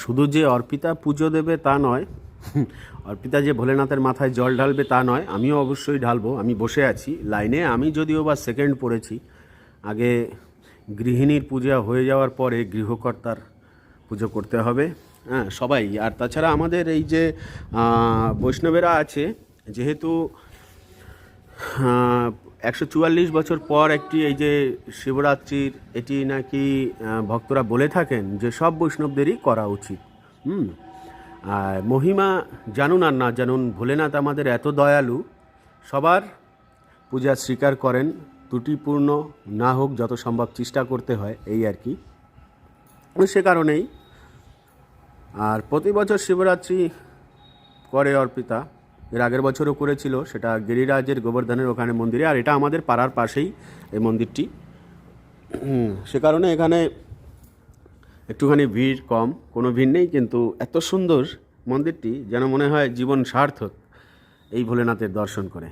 শুধু যে অর্পিতা পুজো দেবে তা নয়, অর্পিতা যে ভোলেনাথের মাথায় জল ঢালবে তা নয়, আমিও অবশ্যই ঢালবো, আমি বসে আছি। লাইনে আমি যদিও বা সেকেন্ড পড়েছি, আগে গৃহিণীর পূজা হয়ে যাওয়ার পরে গৃহকর্তার পুজো করতে হবে। হ্যাঁ সবাই, আর তাছাড়া আমাদের এই যে বৈষ্ণবেরা আছে, যেহেতু একশো চুয়াল্লিশ বছর পর একটি এই যে শিবরাত্রির এটি নাকি ভক্তরা বলে থাকেন যে সব বৈষ্ণবদেরই করা উচিত। হুম। আর মহিমা জানুন আর না জানুন, ভোলেনাথ আমাদের এত দয়ালু, সবার পূজা স্বীকার করেন, ত্রুটিপূর্ণ না হোক যত সম্ভব চেষ্টা করতে হয়, এই আর কি। সে কারণেই আর প্রতি বছর শিবরাত্রি করে অর্পিতা। এর আগের বছরও করেছিল, সেটা গিরিরাজের গোবর্ধনের ওখানে মন্দিরে, আর এটা আমাদের পাড়ার পাশেই এই মন্দিরটি। সে কারণে এখানে একটুখানি ভিড় কম, কোনো ভিড় নেই, কিন্তু এত সুন্দর মন্দিরটি যেন মনে হয় জীবন সার্থক এই ভোলেনাথের দর্শন করে।